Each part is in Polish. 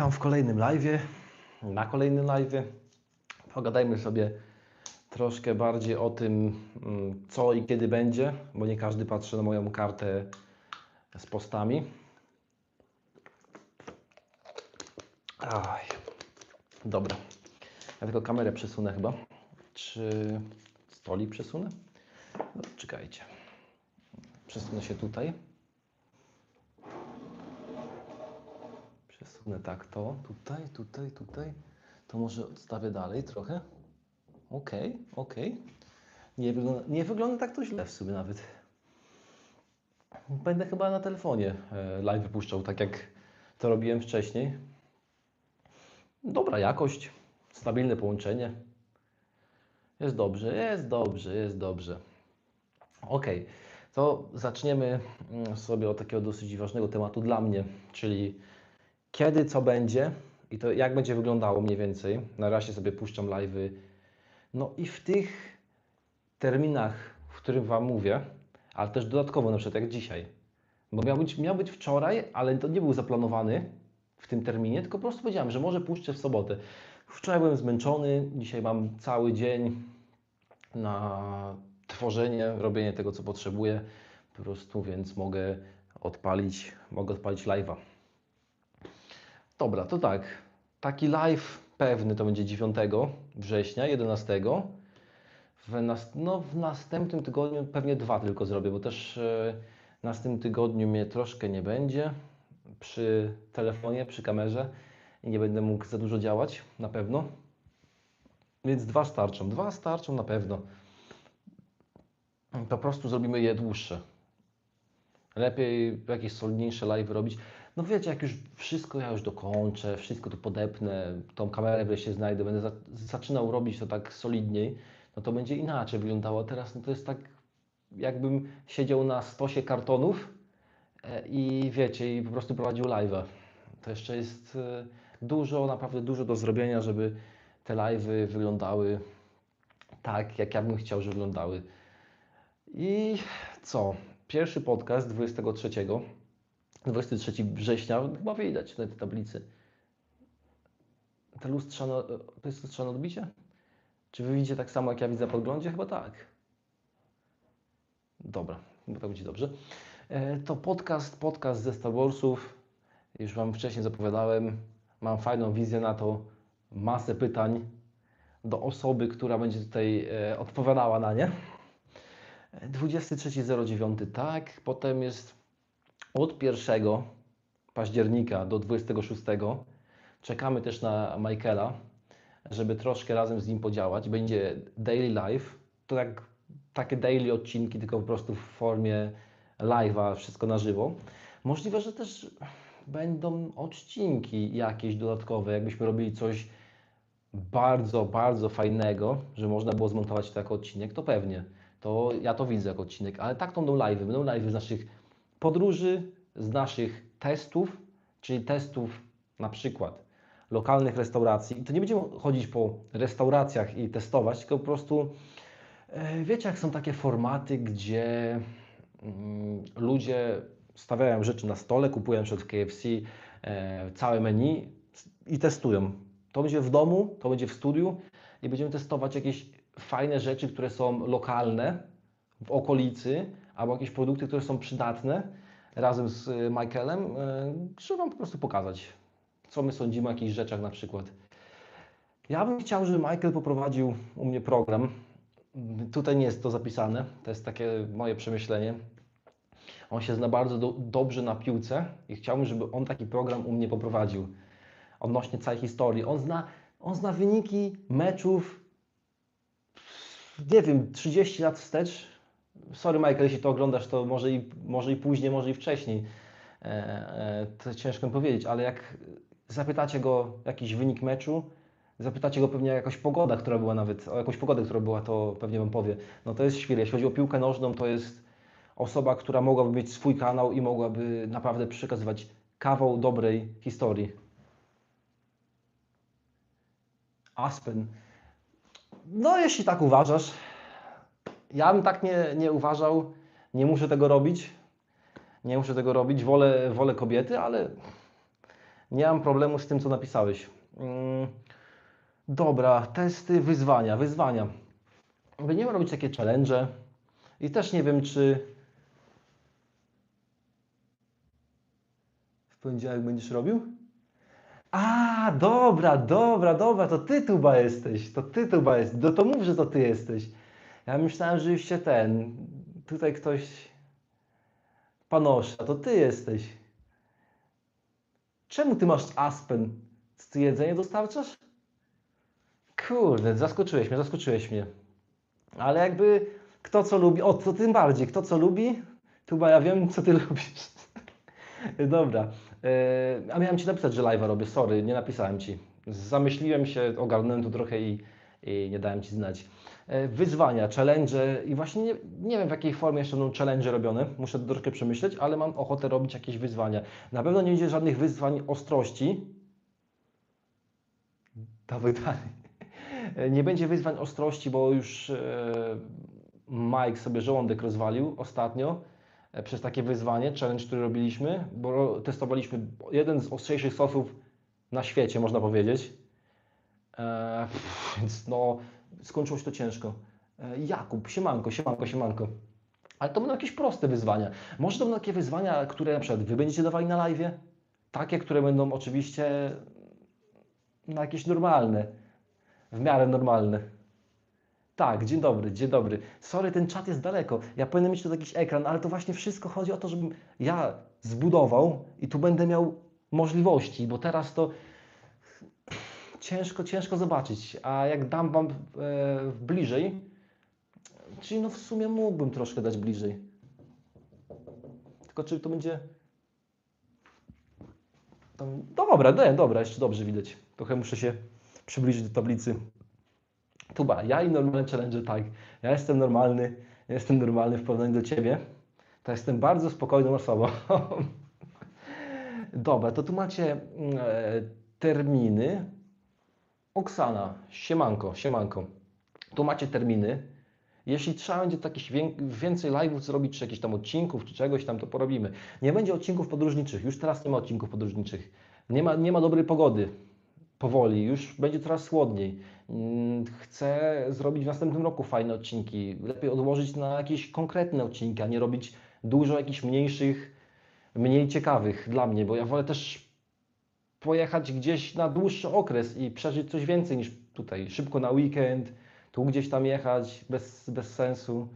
Tam w kolejnym live'ie, na kolejnym live'ie. Pogadajmy sobie troszkę bardziej o tym, mm, co i kiedy będzie, bo nie każdy patrzy na moją kartę z postami. Aj. Dobra. Ja tylko kamerę przesunę chyba. Czy stolik przesunę? No, czekajcie. Przesunę się tutaj. Przesunę tak to, tutaj, tutaj, tutaj. To może odstawię dalej trochę. Okej, okej. Nie, wygląda, nie wygląda tak to źle w sumie nawet. Będę chyba na telefonie e, live wypuszczał, tak jak to robiłem wcześniej. Dobra jakość, stabilne połączenie. Jest dobrze, jest dobrze, jest dobrze. Ok, to zaczniemy mm, sobie od takiego dosyć ważnego tematu dla mnie, czyli kiedy co będzie i to jak będzie wyglądało mniej więcej. Na razie sobie puszczam live'y. No i w tych terminach, w których Wam mówię, ale też dodatkowo na przykład jak dzisiaj. Bo miał być, miał być wczoraj, ale to nie był zaplanowany w tym terminie, tylko po prostu powiedziałem, że może puszczę w sobotę. Wczoraj byłem zmęczony, dzisiaj mam cały dzień na tworzenie, robienie tego, co potrzebuję, po prostu, więc mogę odpalić, mogę odpalić live'a. Dobra, to tak. Taki live pewny to będzie 9 września, 11. W, nas, no, w następnym tygodniu pewnie dwa tylko zrobię, bo też e, w następnym tygodniu mnie troszkę nie będzie przy telefonie, przy kamerze i nie będę mógł za dużo działać, na pewno. Więc dwa starczą. Dwa starczą na pewno. Po prostu zrobimy je dłuższe. Lepiej jakieś solidniejsze live robić. No wiecie, jak już wszystko ja już dokończę, wszystko tu podepnę, tą kamerę wreszcie znajdę, będę za, zaczynał robić to tak solidniej, no to będzie inaczej wyglądało. Teraz no to jest tak, jakbym siedział na stosie kartonów e, i wiecie, i po prostu prowadził live'a. To jeszcze jest e, dużo, naprawdę dużo do zrobienia, żeby te live'y wyglądały tak, jak ja bym chciał, żeby wyglądały. I co? Pierwszy podcast 23, 23 września, chyba widać na tej tablicy. Te lustrzane, to jest lustrzane odbicie? Czy wy widzicie tak samo, jak ja widzę na podglądzie? Chyba tak. Dobra, chyba tak będzie dobrze. E, To podcast, podcast ze Star Warsów. Już Wam wcześniej zapowiadałem. Mam fajną wizję na to, masę pytań do osoby, która będzie tutaj e, odpowiadała na nie. 23.09, tak. Potem jest od 1 października do 26. Czekamy też na Michaela, żeby troszkę razem z nim podziałać. Będzie daily live, to jak takie daily odcinki, tylko po prostu w formie live'a, wszystko na żywo. Możliwe, że też będą odcinki jakieś dodatkowe, jakbyśmy robili coś bardzo, bardzo fajnego, że można było zmontować to jako odcinek, to pewnie. To ja to widzę jako odcinek, ale tak to będą live'y. Będą live'y z naszych podróży, z naszych testów, czyli testów na przykład lokalnych restauracji. I to nie będziemy chodzić po restauracjach i testować, tylko po prostu e, wiecie, jak są takie formaty, gdzie mm, ludzie stawiają rzeczy na stole, kupują przed KFC e, całe menu i testują. To będzie w domu, to będzie w studiu i będziemy testować jakieś fajne rzeczy, które są lokalne w okolicy, albo jakieś produkty, które są przydatne razem z e, Michaelem, żeby Wam po prostu pokazać, co my sądzimy o jakichś rzeczach na przykład. Ja bym chciał, żeby Michael poprowadził u mnie program. Tutaj nie jest to zapisane, to jest takie moje przemyślenie. On się zna bardzo do, dobrze na piłce i chciałbym, żeby on taki program u mnie poprowadził odnośnie całej historii. On zna, on zna wyniki meczów, nie wiem, 30 lat wstecz. Sorry Michael, jeśli to oglądasz, to może i, może i później, może i wcześniej. E, e, to ciężko mi powiedzieć, ale jak zapytacie go jakiś wynik meczu, zapytacie go pewnie o jakąś pogoda, która była nawet, o jakąś pogodę, która była, to pewnie Wam powie. No to jest świr. Jeśli chodzi o piłkę nożną, to jest osoba, która mogłaby mieć swój kanał i mogłaby naprawdę przekazywać kawał dobrej historii. Aspen. No, jeśli tak uważasz, ja bym tak nie, nie uważał, nie muszę tego robić. Nie muszę tego robić, wolę, wolę kobiety, ale Nie mam problemu z tym, co napisałeś. Mm, Dobra, testy, wyzwania, wyzwania. Będziemy robić takie challenge i też nie wiem, czy w poniedziałek będziesz robił? A, dobra, dobra, dobra, to ty tuba jesteś, to ty tuba jest, no to mów, że to ty jesteś. Ja myślałem, że już się ten, tutaj ktoś panosza, to ty jesteś. Czemu ty masz Aspen? Ty jedzenie dostarczasz? Kurde, zaskoczyłeś mnie, zaskoczyłeś mnie. Ale jakby kto co lubi, o to tym bardziej, kto co lubi, tuba ja wiem, co ty lubisz. Dobra, e, a miałem Ci napisać, że live'a robię, sorry, nie napisałem Ci. Zamyśliłem się, ogarnąłem tu trochę i, i nie dałem Ci znać. E, Wyzwania, challenge i właśnie nie, nie wiem w jakiej formie jeszcze będą challenge robione, muszę to troszkę przemyśleć, ale mam ochotę robić jakieś wyzwania. Na pewno nie będzie żadnych wyzwań ostrości. Dawaj dalej. E, Nie będzie wyzwań ostrości, bo już e, Mike sobie żołądek rozwalił ostatnio przez takie wyzwanie, challenge, który robiliśmy, bo testowaliśmy jeden z ostrzejszych sosów na świecie, można powiedzieć. E, pff, więc no, skończyło się to ciężko. E, Jakub, siemanko, siemanko, siemanko. Ale to będą jakieś proste wyzwania. Może to będą takie wyzwania, które na przykład Wy będziecie dawali na live? Takie, które będą oczywiście no, jakieś normalne, w miarę normalne. Tak, dzień dobry, dzień dobry. Sorry, ten czat jest daleko. Ja powinienem mieć tu jakiś ekran, ale to właśnie wszystko chodzi o to, żebym ja zbudował i tu będę miał możliwości, bo teraz to ciężko, ciężko zobaczyć. A jak dam Wam e, bliżej, czyli no w sumie mógłbym troszkę dać bliżej. Tylko czy to będzie... Tam... Dobra, nie, dobra, jeszcze dobrze widać. Trochę muszę się przybliżyć do tablicy. Tuba, ja i normalne challenge, tak. Ja jestem normalny, ja jestem normalny w porównaniu do Ciebie. To jestem bardzo spokojną osobą. Dobra, to tu macie mm, e, terminy. Oksana, siemanko, siemanko. Tu macie terminy. Jeśli trzeba będzie takich wię- więcej live'ów zrobić, czy jakichś tam odcinków, czy czegoś tam, to porobimy. Nie będzie odcinków podróżniczych. Już teraz nie ma odcinków podróżniczych. Nie ma, nie ma dobrej pogody. Powoli. Już będzie coraz chłodniej. Mm, Chcę zrobić w następnym roku fajne odcinki. Lepiej odłożyć na jakieś konkretne odcinki, a nie robić dużo jakichś mniejszych, mniej ciekawych dla mnie, bo ja wolę też pojechać gdzieś na dłuższy okres i przeżyć coś więcej niż tutaj. Szybko na weekend, tu gdzieś tam jechać bez, bez sensu.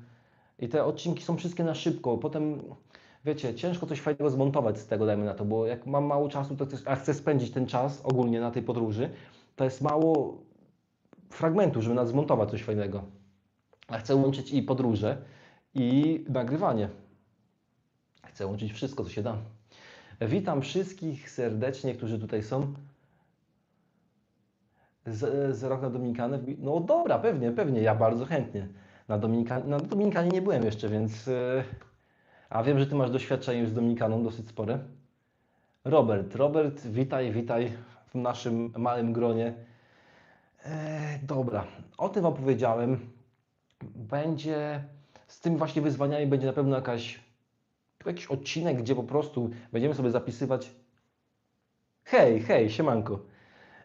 I te odcinki są wszystkie na szybko. Potem, wiecie, ciężko coś fajnego zmontować z tego, dajmy na to, bo jak mam mało czasu, to chcę, a chcę spędzić ten czas ogólnie na tej podróży, to jest mało fragmentów, żeby nas zmontować coś fajnego. A chcę łączyć i podróże, i nagrywanie. Chcę łączyć wszystko, co się da. Witam wszystkich serdecznie, którzy tutaj są. Z, z rok na Dominikanę. No dobra, pewnie, pewnie, ja bardzo chętnie. Na, Dominika, na Dominikanie nie byłem jeszcze, więc. e, A wiem, że Ty masz doświadczenie już z Dominikaną dosyć spore. Robert, Robert, witaj, witaj w naszym małym gronie. E, dobra, o tym Wam powiedziałem. Będzie z tymi właśnie wyzwaniami będzie na pewno jakaś, jakiś odcinek, gdzie po prostu będziemy sobie zapisywać. Hej, hej, siemanko.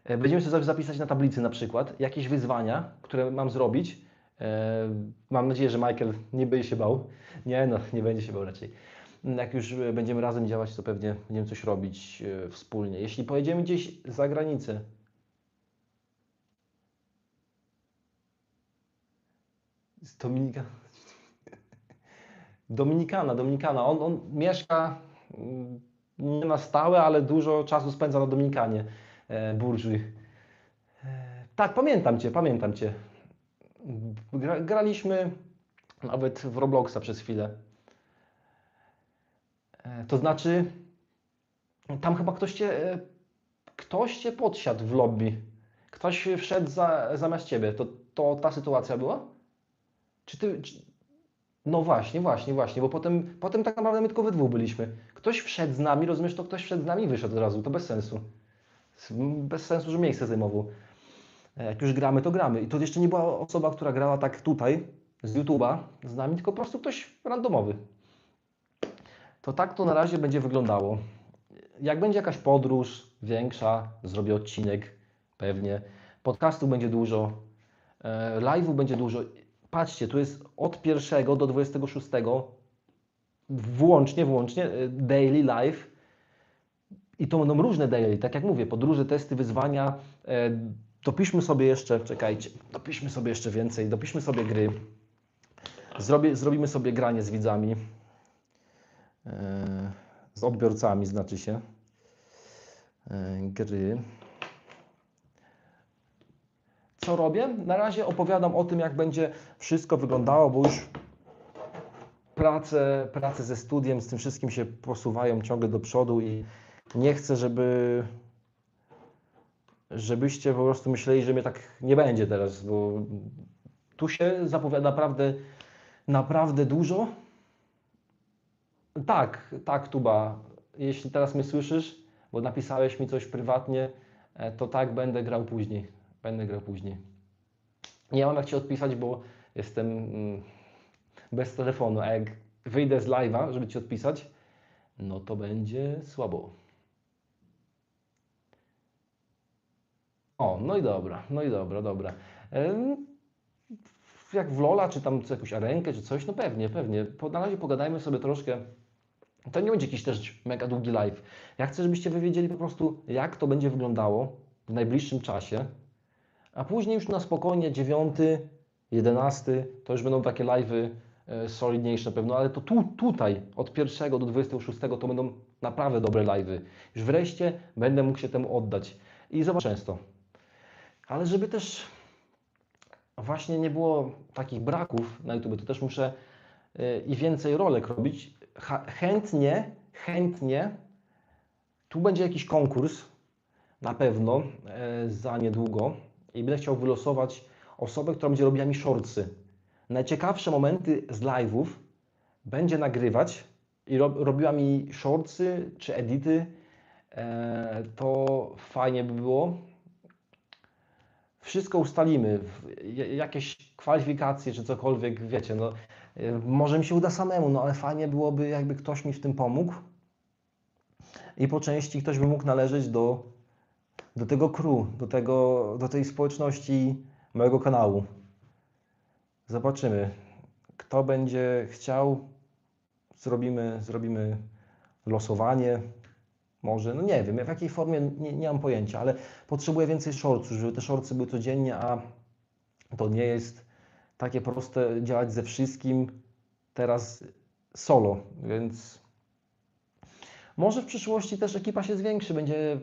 E, Będziemy sobie zapisać na tablicy na przykład jakieś wyzwania, które mam zrobić. E, Mam nadzieję, że Michael nie będzie się bał. Nie, no, nie będzie się bał raczej. Jak już e, będziemy razem działać, to pewnie będziemy coś robić wspólnie. Jeśli pojedziemy gdzieś za granicę, z Dominika. Dominikana, Dominikana. On, on mieszka mm, nie na stałe, ale dużo czasu spędza na Dominikanie, e. E, tak, pamiętam Cię, pamiętam Cię. Gra, graliśmy nawet w Robloxa przez chwilę. E, to znaczy, tam chyba ktoś Cię, e, ktoś cię podsiadł w lobby. Ktoś wszedł za, zamiast Ciebie. To, to ta sytuacja była? Czy Ty... Czy... No właśnie, właśnie, właśnie, bo potem, potem tak naprawdę my tylko we dwóch byliśmy. Ktoś wszedł z nami, rozumiesz, to ktoś wszedł z nami i wyszedł od razu, to bez sensu. Bez sensu, że miejsce zajmował. E, Jak już gramy, to gramy. I to jeszcze nie była osoba, która grała tak tutaj, z YouTube'a, z nami, tylko po prostu ktoś randomowy. To tak to na razie będzie wyglądało. Jak będzie jakaś podróż, większa, zrobię odcinek pewnie. Podcastu będzie dużo, e, live'u będzie dużo. Patrzcie, tu jest od 1 do 26 włącznie, włącznie e, daily live i to będą różne daily, tak jak mówię, podróże, testy, wyzwania. E, dopiszmy sobie jeszcze, czekajcie, dopiszmy sobie jeszcze więcej, dopiszmy sobie gry. Zrobimy sobie granie z widzami, e, z odbiorcami, znaczy się. E, gry. Co robię? Na razie opowiadam o tym, jak będzie wszystko wyglądało, bo już prace, prace ze studiem, z tym wszystkim się posuwają ciągle do przodu i nie chcę, żeby żebyście po prostu myśleli, że mnie tak nie będzie teraz, bo tu się zapowiada naprawdę, naprawdę dużo. Tak, tak, Tuba, jeśli teraz mnie słyszysz, bo napisałeś mi coś prywatnie, e, to tak, będę grał później. Będę grał później. Nie mam jak Ci odpisać, bo jestem mm, bez telefonu, a jak wyjdę z live'a, żeby Ci odpisać, no to będzie słabo. O, no i dobra, no i dobra, dobra. Jak w Lola, czy tam jakąś arenkę, czy coś, no pewnie, pewnie. Na razie pogadajmy sobie troszkę. To nie będzie jakiś też mega długi live. Ja chcę, żebyście wy wiedzieli po prostu, jak to będzie wyglądało w najbliższym czasie, a później już na spokojnie 9, 11, to już będą takie live'y e, solidniejsze pewno, ale to tu, tutaj od 1 do 26 to będą naprawdę dobre live'y. Już wreszcie będę mógł się temu oddać. I zobacz często. Ale żeby też właśnie nie było takich braków na YouTube, to też muszę y, i więcej rolek robić. Chętnie, chętnie, tu będzie jakiś konkurs na pewno e, za niedługo i będę chciał wylosować osobę, która będzie robiła mi shortsy. Najciekawsze momenty z live'ów będzie nagrywać i rob, robiła mi shortsy czy edity. E, to fajnie by było wszystko ustalimy, jakieś kwalifikacje czy cokolwiek, wiecie, no, y, może mi się uda samemu, no ale fajnie byłoby, jakby ktoś mi w tym pomógł i po części ktoś by mógł należeć do, do tego crew, do, tego, do tej społeczności mojego kanału. Zobaczymy, kto będzie chciał, zrobimy, zrobimy losowanie, może, no nie wiem, w jakiej formie, nie, nie mam pojęcia, ale potrzebuję więcej shortsów, żeby te shortsy były codziennie, a to nie jest takie proste działać ze wszystkim teraz solo, więc może w przyszłości też ekipa się zwiększy, będzie,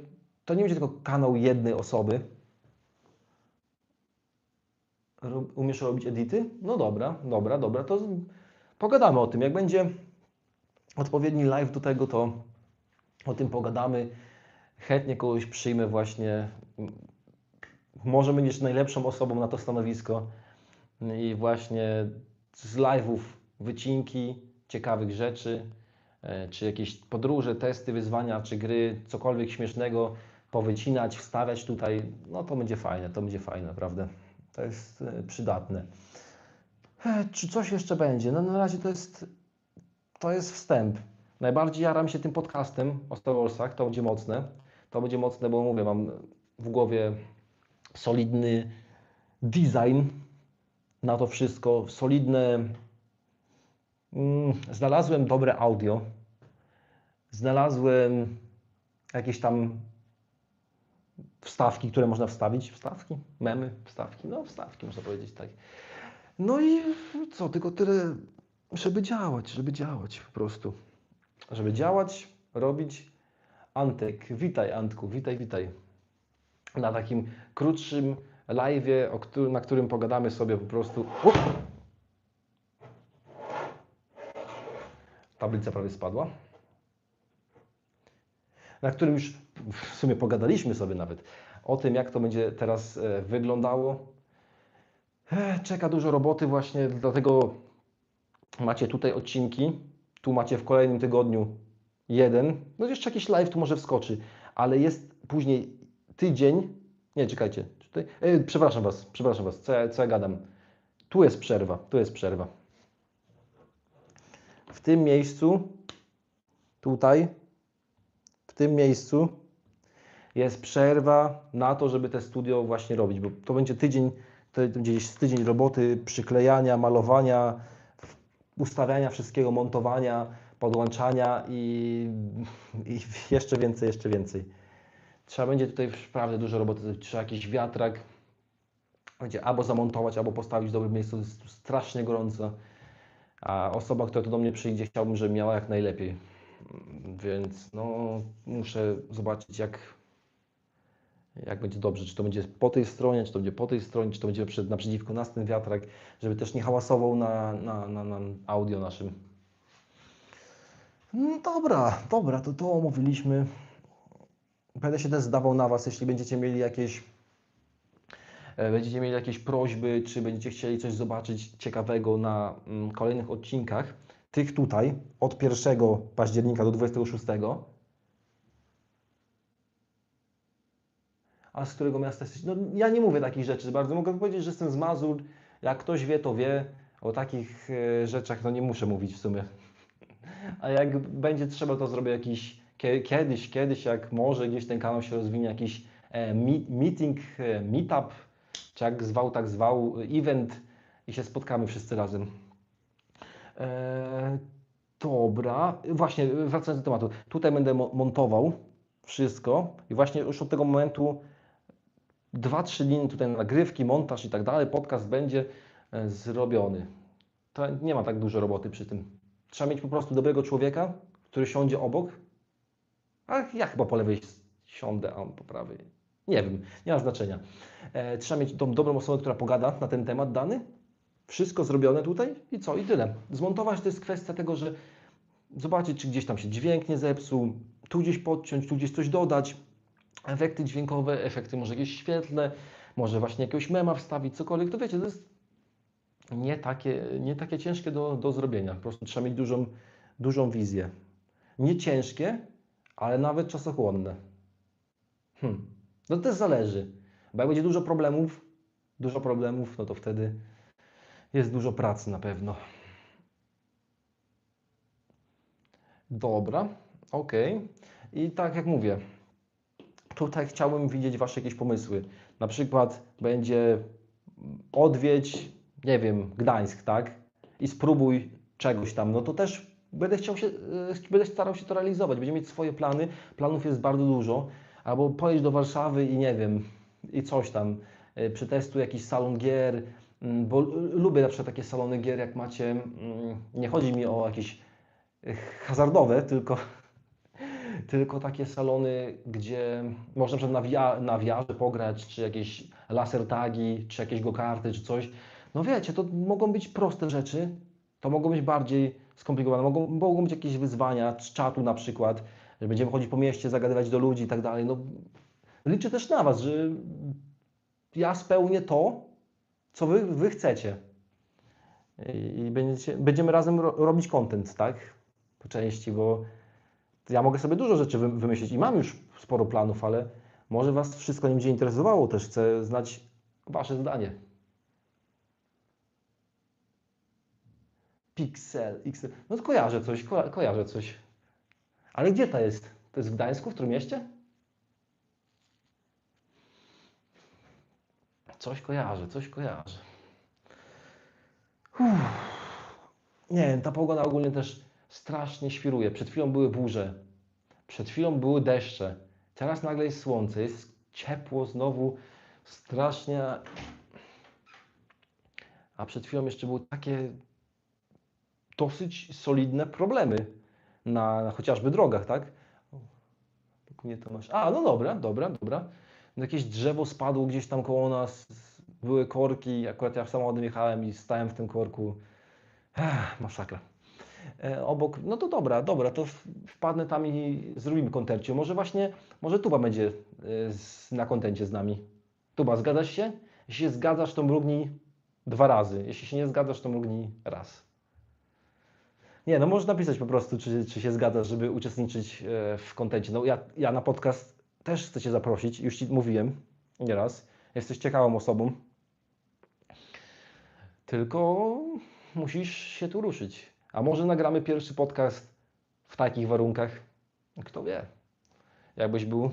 to nie będzie tylko kanał jednej osoby. Umiesz robić edity? No dobra, dobra, dobra, to pogadamy o tym. Jak będzie odpowiedni live do tego, to o tym pogadamy. Chętnie kogoś przyjmę właśnie. Może będziesz najlepszą osobą na to stanowisko. I właśnie z live'ów wycinki ciekawych rzeczy, e, czy jakieś podróże, testy, wyzwania, czy gry, cokolwiek śmiesznego powycinać, wstawiać tutaj, no to będzie fajne, to będzie fajne, naprawdę. To jest e, przydatne. E, Czy coś jeszcze będzie? No na razie to jest, to jest wstęp. Najbardziej jaram się tym podcastem o Star to będzie mocne. To będzie mocne, bo mówię, mam w głowie solidny design na to wszystko, solidne. Mm, znalazłem dobre audio, znalazłem jakieś tam wstawki, które można wstawić. Wstawki? Memy? Wstawki? No, wstawki, można powiedzieć tak. No i co, tylko tyle, żeby działać, żeby działać po prostu. Żeby działać, robić. Antek, witaj Antku, witaj, witaj. Na takim krótszym którym, na którym pogadamy sobie po prostu. U! Tablica prawie spadła. Na którym już w sumie pogadaliśmy sobie nawet o tym, jak to będzie teraz e, wyglądało. E, Czeka dużo roboty właśnie, dlatego macie tutaj odcinki. Tu macie w kolejnym tygodniu jeden. No jeszcze jakiś live tu może wskoczy, ale jest później tydzień. Nie, czekajcie. Tutaj, e, przepraszam Was, przepraszam Was, co ja, co ja gadam. Tu jest przerwa, tu jest przerwa. W tym miejscu, tutaj, tym miejscu jest przerwa na to, żeby te studio właśnie robić, bo to będzie tydzień, to gdzieś tydzień roboty, przyklejania, malowania, ustawiania wszystkiego, montowania, podłączania i, i jeszcze więcej, jeszcze więcej. Trzeba będzie tutaj naprawdę dużo roboty, trzeba jakiś wiatrak, będzie albo zamontować, albo postawić w dobrym miejscu, jest strasznie gorąco, a osoba, która tu do mnie przyjdzie, chciałbym, żeby miała jak najlepiej. Więc no, muszę zobaczyć, jak, jak będzie dobrze. Czy to będzie po tej stronie, czy to będzie po tej stronie, czy to będzie przed, naprzeciwko nas ten wiatrak, żeby też nie hałasował na, na, na, na audio naszym. No dobra, dobra, to to omówiliśmy. Będę się też zdawał na Was, jeśli będziecie mieli jakieś e, będziecie mieli jakieś prośby, czy będziecie chcieli coś zobaczyć ciekawego na mm, kolejnych odcinkach, tych tutaj od 1 października do 26. A z którego miasta jesteś? No, ja nie mówię takich rzeczy bardzo. Mogę powiedzieć, że jestem z Mazur. Jak ktoś wie, to wie. O takich e, rzeczach no nie muszę mówić w sumie. A jak będzie trzeba, to zrobię jakiś kiedyś, kiedyś, jak może gdzieś ten kanał się rozwinie, jakiś e, meeting, e, meetup, czy jak zwał, tak zwał, event i się spotkamy wszyscy razem. Eee, dobra, właśnie wracając do tematu. Tutaj będę montował wszystko i właśnie już od tego momentu 2-3 dni tutaj nagrywki, montaż i tak dalej, podcast będzie e, zrobiony. To nie ma tak dużo roboty przy tym. Trzeba mieć po prostu dobrego człowieka, który siądzie obok. A ja chyba po lewej siądę, a on po prawej. Nie wiem, nie ma znaczenia. E, trzeba mieć tą dobrą osobę, która pogada na ten temat dany wszystko zrobione tutaj i co? I tyle. Zmontować to jest kwestia tego, że zobaczyć, czy gdzieś tam się dźwięk nie zepsuł, tu gdzieś podciąć, tu gdzieś coś dodać, efekty dźwiękowe, efekty może jakieś świetlne, może właśnie jakiegoś mema wstawić, cokolwiek, to wiecie, to jest nie takie, nie takie ciężkie do, do zrobienia. Po prostu trzeba mieć dużą, dużą wizję. Nie ciężkie, ale nawet czasochłonne. Hmm. No to też zależy. Bo jak będzie dużo problemów, dużo problemów, no to wtedy jest dużo pracy na pewno. Dobra, ok. I tak jak mówię, tutaj chciałbym widzieć Wasze jakieś pomysły. Na przykład będzie odwiedź, nie wiem, Gdańsk, tak? I spróbuj czegoś tam. No to też będę chciał się, e, będę starał się to realizować. Będziemy mieć swoje plany. Planów jest bardzo dużo. Albo pojedź do Warszawy i nie wiem, i coś tam. E, przetestuj jakiś salon gier, bo lubię na przykład takie salony gier, jak macie, mm, nie chodzi mi o jakieś e, hazardowe, tylko, tylko takie salony, gdzie można na przykład na, VR pograć, czy jakieś laser tagi, czy jakieś go-karty, czy coś. No wiecie, to mogą być proste rzeczy, to mogą być bardziej skomplikowane, mogą, mogą być jakieś wyzwania z czatu na przykład, że będziemy chodzić po mieście, zagadywać do ludzi i tak dalej. No, liczę też na Was, że ja spełnię to, co wy, wy chcecie. I będziecie, będziemy razem ro, robić content, tak? Po części, bo ja mogę sobie dużo rzeczy wymyślić i mam już sporo planów, ale może Was wszystko nie będzie interesowało, też chcę znać Wasze zdanie. Pixel, XL. No to kojarzę coś, ko kojarzę coś. Ale gdzie to jest? To jest w Gdańsku, w którym Coś kojarzę, coś kojarzę. Uff. Nie wiem, ta pogoda ogólnie też strasznie świruje. Przed chwilą były burze, przed chwilą były deszcze, teraz nagle jest słońce, jest ciepło znowu, strasznie. A przed chwilą jeszcze były takie dosyć solidne problemy na, na chociażby drogach, tak? Nie to masz. A, no dobra, dobra, dobra jakieś drzewo spadło gdzieś tam koło nas, były korki, akurat ja samochodem jechałem i stałem w tym korku. Ech, masakra. E, obok, no to dobra, dobra, to wpadnę tam i zrobimy kontercie. Może właśnie, może Tuba będzie e, z, na kontencie z nami. Tuba, zgadzasz się? Jeśli się zgadzasz, to mrugnij dwa razy. Jeśli się nie zgadzasz, to mrugnij raz. Nie, no możesz napisać po prostu, czy, czy się zgadzasz, żeby uczestniczyć e, w kontencie. No ja, ja na podcast też chcę Cię zaprosić, już Ci mówiłem nieraz, jesteś ciekawą osobą, tylko musisz się tu ruszyć. A może nagramy pierwszy podcast w takich warunkach? Kto wie? Jakbyś był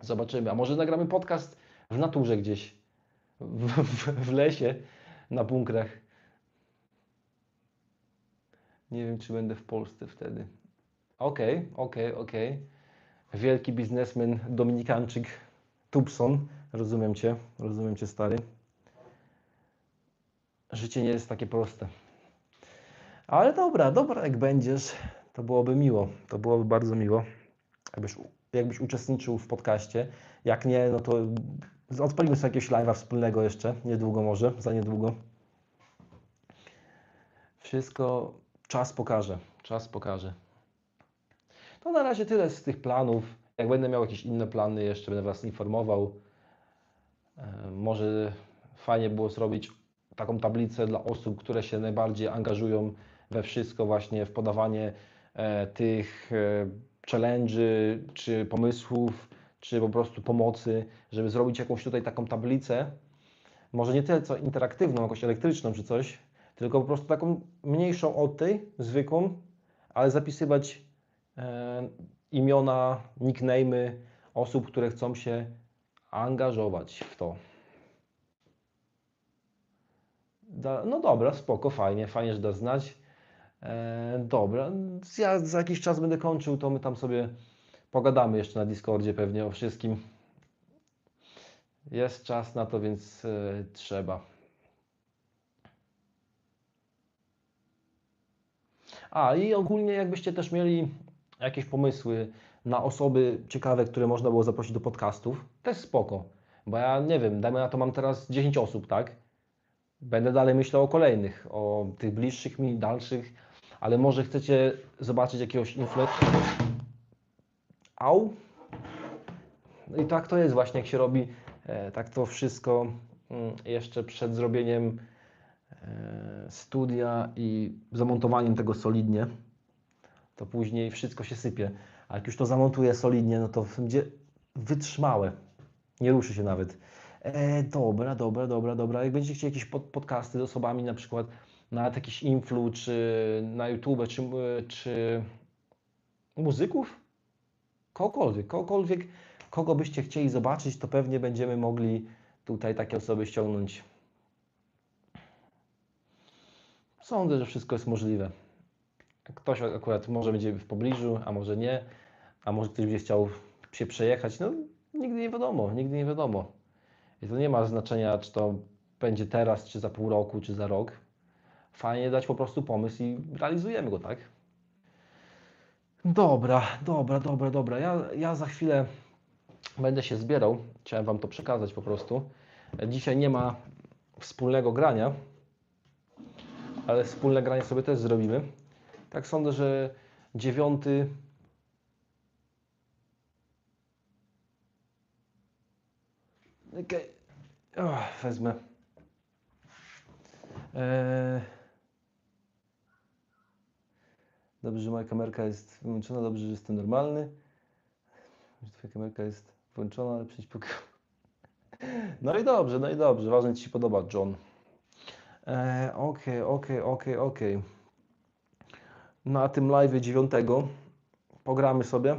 Zobaczymy. A może nagramy podcast w naturze gdzieś, w, w, w lesie, na bunkrach. Nie wiem, czy będę w Polsce wtedy. Okej, okej, okej. Wielki biznesmen Dominikanczyk Tubson. Rozumiem Cię, rozumiem Cię, stary. Życie nie jest takie proste. Ale dobra, dobra, jak będziesz, to byłoby miło. To byłoby bardzo miło, jakbyś, jakbyś uczestniczył w podcaście. Jak nie, no to odpalimy sobie jakiegoś live'a wspólnego jeszcze, niedługo może, za niedługo. Wszystko czas pokaże, czas pokaże. To na razie tyle z tych planów. Jak będę miał jakieś inne plany, jeszcze będę Was informował. E, Może fajnie było zrobić taką tablicę dla osób, które się najbardziej angażują we wszystko, właśnie w podawanie e, tych e, challenge'y, czy pomysłów, czy po prostu pomocy, żeby zrobić jakąś tutaj taką tablicę. Może nie tyle co interaktywną, jakąś elektryczną czy coś, tylko po prostu taką mniejszą od tej, zwykłą, ale zapisywać imiona, nickname'y osób, które chcą się angażować w to. Da, no dobra, spoko, fajnie, fajnie, że dasz znać. E, dobra, ja za jakiś czas będę kończył, to my tam sobie pogadamy jeszcze na Discordzie pewnie o wszystkim. Jest czas na to, więc e, trzeba. A i ogólnie jakbyście też mieli jakieś pomysły na osoby ciekawe, które można było zaprosić do podcastów, też spoko. Bo ja nie wiem, dajmy na to mam teraz 10 osób, tak? Będę dalej myślał o kolejnych, o tych bliższych mi, dalszych, ale może chcecie zobaczyć jakiegoś influencera. Au! No i tak to jest właśnie, jak się robi e, tak to wszystko mm, jeszcze przed zrobieniem e, studia i zamontowaniem tego solidnie, to później wszystko się sypie. A jak już to zamontuję solidnie, no to będzie wytrzymałe. Nie ruszy się nawet. E, dobra, dobra, dobra, dobra. Jak będziecie chcieli jakieś pod, podcasty z osobami, na przykład nawet jakiś influ, czy na YouTube, czy, czy muzyków, kogokolwiek, kogokolwiek, kogo byście chcieli zobaczyć, to pewnie będziemy mogli tutaj takie osoby ściągnąć. Sądzę, że wszystko jest możliwe. Ktoś akurat może będzie w pobliżu, a może nie, a może ktoś będzie chciał się przejechać. No, nigdy nie wiadomo, nigdy nie wiadomo. I to nie ma znaczenia, czy to będzie teraz, czy za pół roku, czy za rok. Fajnie dać po prostu pomysł i realizujemy go, tak? Dobra, dobra, dobra, dobra. Ja, ja za chwilę będę się zbierał. Chciałem Wam to przekazać po prostu. Dzisiaj nie ma wspólnego grania, ale wspólne granie sobie też zrobimy. Tak sądzę, że dziewiąty. Okay. Wezmę. Eee... Dobrze, że moja kamerka jest wyłączona, dobrze, że jestem normalny. Że twoja kamerka jest włączona, ale przyjdź po No i dobrze, no i dobrze. Ważne, Ci się podoba, John. Eee, Okej, okej, okej, okej. Na tym live 9 pogramy sobie.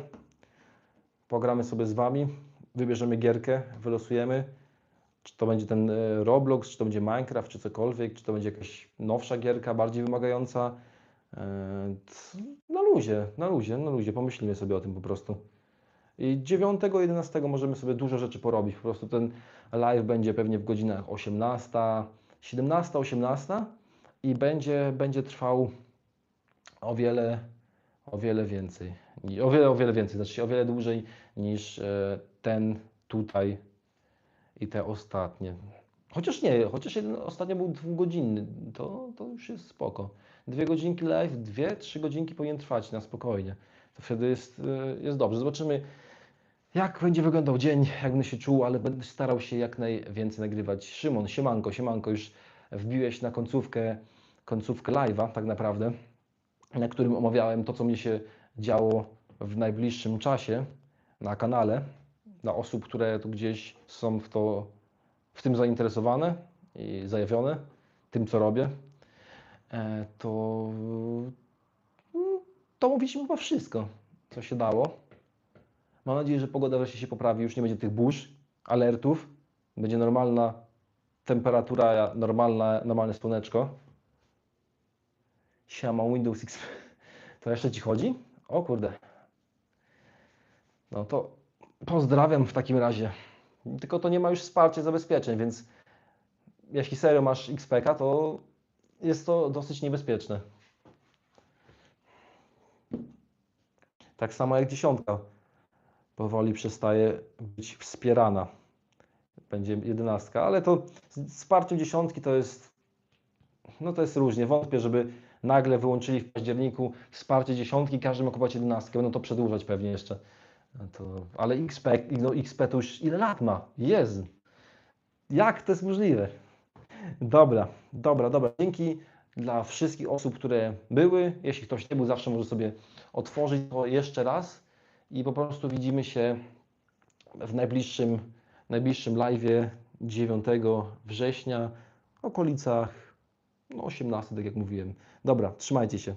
Pogramy sobie z Wami. Wybierzemy gierkę, wylosujemy. Czy to będzie ten e, Roblox, czy to będzie Minecraft, czy cokolwiek, czy to będzie jakaś nowsza gierka, bardziej wymagająca. E, na luzie, na luzie, na luzie. Pomyślimy sobie o tym po prostu. I 9, 11 możemy sobie dużo rzeczy porobić. Po prostu ten live będzie pewnie w godzinach 18, 17, 18 i będzie, będzie trwał o wiele, o wiele więcej. O wiele, o wiele więcej, znaczy o wiele dłużej niż e, ten tutaj i te ostatnie. Chociaż nie, chociaż jeden ostatnio był dwugodzinny, to, to już jest spoko. Dwie godzinki live, dwie, trzy godzinki powinien trwać na spokojnie. To wtedy jest, e, jest dobrze. Zobaczymy, jak będzie wyglądał dzień, jak będę się czuł, ale będę starał się jak najwięcej nagrywać. Szymon, siemanko, siemanko, już wbiłeś na końcówkę, końcówkę live'a tak naprawdę, na którym omawiałem to, co mnie się działo w najbliższym czasie na kanale dla osób, które tu gdzieś są w, to, w tym zainteresowane i zajawione tym, co robię, e, to, to mówiliśmy chyba wszystko, co się dało. Mam nadzieję, że pogoda wreszcie się poprawi, już nie będzie tych burz, alertów, będzie normalna temperatura, normalna, normalne słoneczko. Siema Windows XP. To jeszcze Ci chodzi? O kurde. No to pozdrawiam w takim razie. Tylko to nie ma już wsparcia zabezpieczeń, więc jeśli serio masz XPK, to jest to dosyć niebezpieczne. Tak samo jak dziesiątka powoli przestaje być wspierana. Będzie jedenastka, ale to z dziesiątki to jest, no to jest różnie. Wątpię, żeby nagle wyłączyli w październiku wsparcie dziesiątki, każdy ma kupować jedenastkę, będą to przedłużać pewnie jeszcze. To, ale XP, no XP to już ile lat ma? Jezu. Jak to jest możliwe? Dobra, dobra, dobra. Dzięki dla wszystkich osób, które były. Jeśli ktoś nie był, zawsze może sobie otworzyć to jeszcze raz i po prostu widzimy się w najbliższym, najbliższym live'ie 9 września w okolicach no 18, tak jak mówiłem. Dobra, trzymajcie się.